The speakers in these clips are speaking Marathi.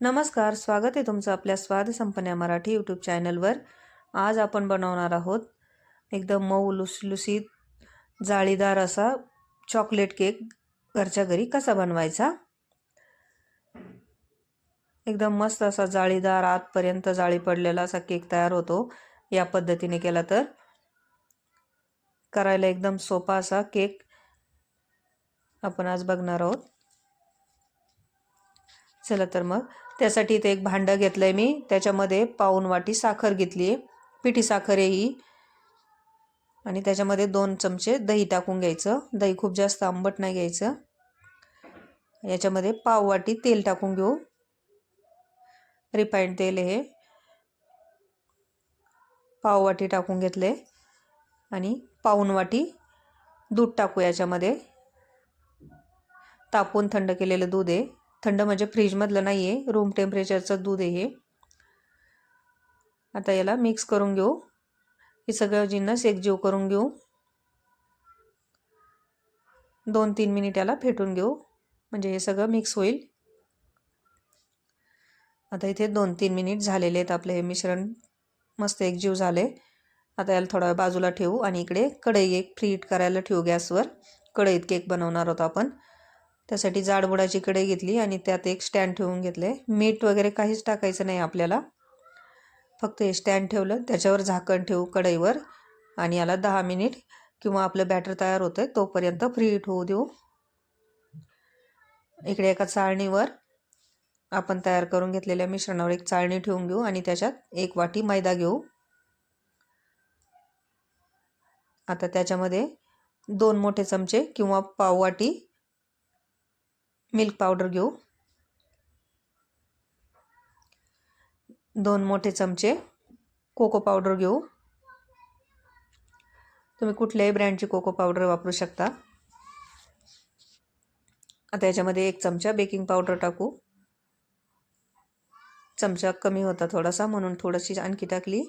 नमस्कार स्वागत आहे तुमचं आपल्या स्वाद संपन्या मराठी यूट्यूब चॅनलवर आज आपण बनवणार आहोत एकदम मऊ लुसलुसीत जाळीदार असा चॉकलेट केक घरच्या घरी कसा बनवायचा? एकदम मस्त असा जाळीदार आतपर्यंत जाळी पडलेला असा केक तयार होतो. या पद्धतीने केला तर. करायला एकदम सोपा असा केक आपण आज बघणार आहोत. चला तर मग. त्यासाठी इथे एक भांडं घेतलं आहे मी. त्याच्यामध्ये पाऊन वाटी साखर घेतली आहे पिठी साखर आहे ही. आणि त्याच्यामध्ये दोन चमचे दही टाकून घ्यायचं. दही खूप जास्त आंबट नाही घ्यायचं. याच्यामध्ये पाव वाटी तेल टाकून घेऊ. रिफाईंड तेल हे. पाव वाटी टाकून घेतले. आणि पाऊन वाटी दूध टाकू याच्यामध्ये. तापून थंड केलेलं दूध आहे. थंड म्हणजे फ्रीजमधलं नाही आहे रूम टेम्परेचरचं दूध आहे हे. आता याला मिक्स करून घेऊ. हे सगळं जिन्नस एकजीव करून घेऊ. दोन तीन मिनिट याला फेटून घेऊ. म्हणजे हे सगळं मिक्स होईल. आता इथे दोन तीन मिनिट झालेले आहेत आपले हे मिश्रण. मस्त एकजीव झाले. आता याला थोडा बाजूला ठेवू आणि इकडे कढई एक फ्रीट करायला ठेवू गॅसवर. कढईत केक बनवणार आहोत आपण. त्यासाठी जाडबुडाची कढई घेतली आणि त्यात एक स्टँड ठेवून घेतले. मीठ वगैरे काहीच टाकायचं नाही आपल्याला. फक्त हे स्टँड ठेवलं. त्याच्यावर झाकण ठेवू कढईवर. आणि याला दहा मिनिट किंवा आपलं बॅटर तयार होतं आहे तोपर्यंत फ्री हिट होऊ देऊ. इकडे एका चाळणीवर आपण तयार करून घेतलेल्या मिश्रणावर एक चाळणी ठेवून घेऊ आणि त्याच्यात एक वाटी मैदा घेऊ. आता त्याच्यामध्ये दोन मोठे चमचे किंवा पाव वाटी मिल्क पावडर घेऊ. दोन मोठे चमचे कोको पावडर घेऊ. तुम्ही कुठल्याही ब्रँडची कोको पावडर वापरू शकता. आता याच्यामध्ये एक चमचा बेकिंग पावडर टाकू. चमचा कमी होता थोडासा म्हणून थोडीशी आणखी टाकली.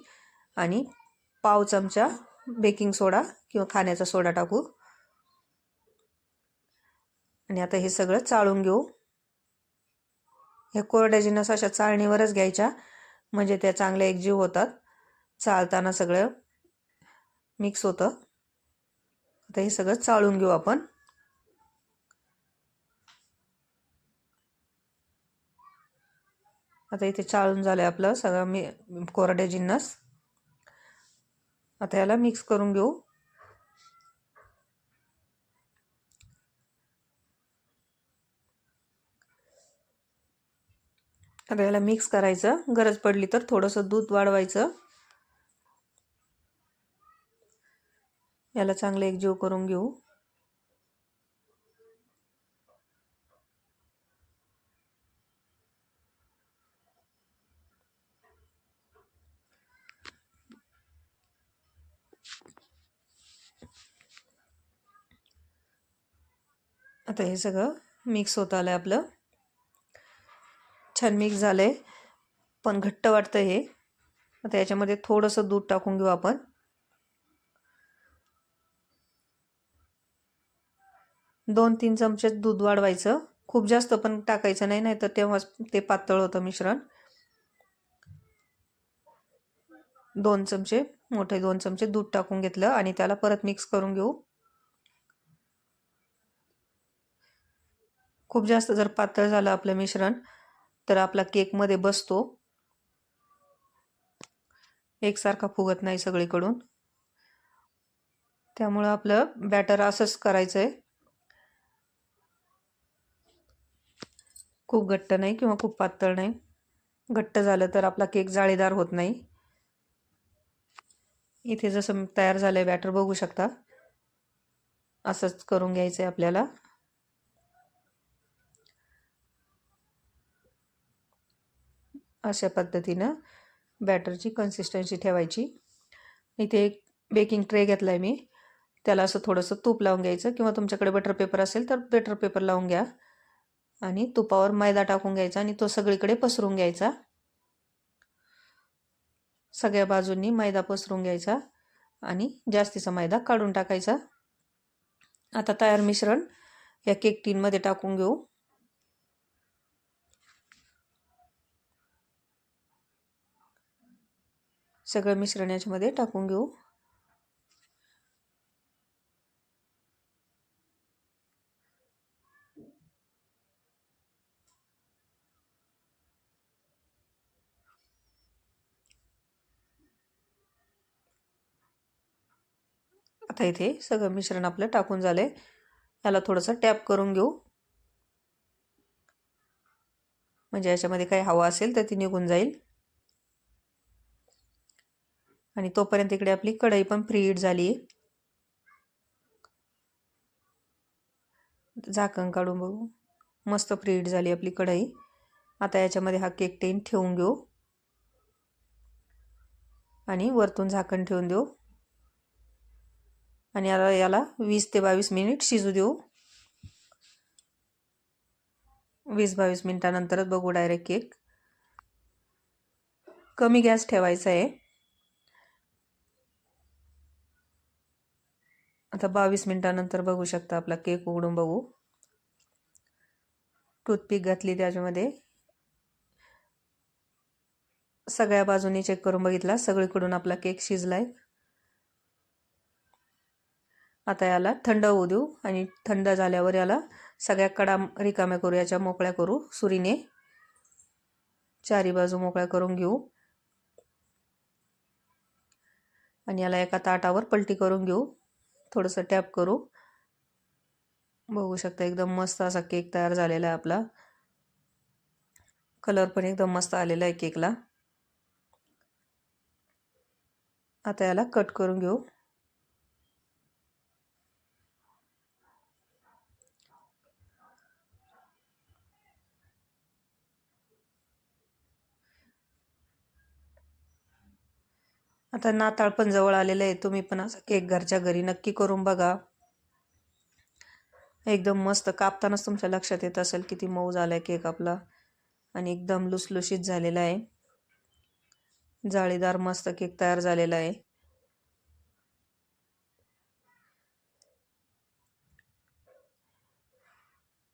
आणि पाव चमचा बेकिंग सोडा किंवा खाण्याचा सोडा टाकू. आणि आता हे सगळं चाळून घेऊ. ह्या कोरड्या जिन्नस अशा चाळणीवरच घ्यायच्या. म्हणजे त्या चांगल्या एकजीव होतात. चालताना सगळं मिक्स होतं. आता हे सगळं चाळून घेऊ आपण. आता इथे चाळून झालं आहे आपलं सगळं मी कोरडे जिन्नस आता याला मिक्स करून घेऊ. आता याला मिक्स करायचं. गरज पडली तर थोडंसं दूध वाढवायचं. याला चांगलं एकजीव करून घेऊ. आता हे सगळं मिक्स होत आलं आहे आपलं. छान मिक्स झालं आहे पण घट्ट वाटतं हे. आता याच्यामध्ये थोडंसं दूध टाकून घेऊ आपण. दोन तीन चमचे दूध वाढवायचं. खूप जास्त पण टाकायचं नाही नाही तर तेव्हाच ते पातळ होतं मिश्रण. दोन चमचे मोठे दोन चमचे दूध टाकून घेतलं आणि त्याला परत मिक्स करून घेऊ. खूप जास्त जर पातळ झालं आपलं मिश्रण तर आपला केकमध्ये बसतो. एकसारखा फुगत नाही सगळीकडून. त्यामुळं आपलं बॅटर असंच करायचं आहे खूप घट्ट नाही किंवा खूप पातळ नाही. घट्ट झालं तर आपला केक जाळीदार होत नाही. इथे जसं तयार झालं आहे बॅटर बघू शकता. असंच करून घ्यायचं आहे आपल्याला. अशा पद्धतीनं बॅटरची कन्सिस्टन्सी ठेवायची. इथे एक बेकिंग ट्रे घेतला आहे मी. त्याला असं थोडंसं तूप लावून घ्यायचं किंवा तुमच्याकडे बटर पेपर असेल तर बटर पेपर लावून घ्या. आणि तुपावर मैदा टाकून घ्यायचा आणि तो सगळीकडे पसरून घ्यायचा. सगळ्या बाजूंनी मैदा पसरून घ्यायचा आणि जास्तीचा मैदा काढून टाकायचा. आता तयार मिश्रण या केक टीनमध्ये टाकून घेऊ. सगळं मिश्रण याच्यामध्ये टाकून घेऊ. आता इथे सगळं मिश्रण आपलं टाकून झालंय याला थोडंसं टॅप करून घेऊ. म्हणजे याच्यामध्ये काही हवा असेल तर ती निघून जाईल. आणि तोपर्यंत इकडे आपली कढई पण फ्रीड झाली. आहे झाकण काढून बघू. मस्त फ्रीड झाली आपली कढई. आता याच्यामध्ये हा केक टेन ठेवून घेऊ. आणि वरतून झाकण ठेवून देऊ. आणि याला याला वीस ते बावीस मिनिट शिजू देऊ. वीस बावीस मिनिटानंतरच बघू डायरेक्ट केक. कमी गॅस ठेवायचा आहे. आता बावीस मिनटानंतर बघू शकता आपला केक उघडून बघू. टूथपिक घातली त्याच्यामध्ये. सगळ्या बाजूनी चेक करून बघितला. सगळीकडून आपला केक शिजलाय. आता याला थंड होऊ देऊ आणि थंड झाल्यावर याला सगळ्या कडा रिकाम्या करू याच्या मोकळ्या करू. सुरीने चारी बाजू मोकळ्या करून घेऊ. आणि याला एका ताटावर पलटी करून घेऊ. थोडंसं टॅप करू. बघू शकता एकदम मस्त असा केक तयार झालेला आहे आपला. कलर पण एकदम मस्त आलेला आहे केकला. आता याला कट करून घेऊ. आता नाताळ पण जवळ आलेलं आहे. तुम्ही पण असं केक घरच्या घरी नक्की करून बघा. एकदम मस्त कापतानाच तुमच्या लक्षात येत असेल किती मऊ झाला आहे केक आपला. आणि एकदम लुसलुशीत झालेला आहे. जाळीदार मस्त केक तयार झालेला आहे.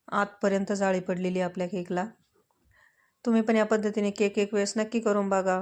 आतपर्यंत जाळी पडलेली आपल्या केकला. तुम्ही पण या पद्धतीने केक एक वेळेस नक्की करून बघा.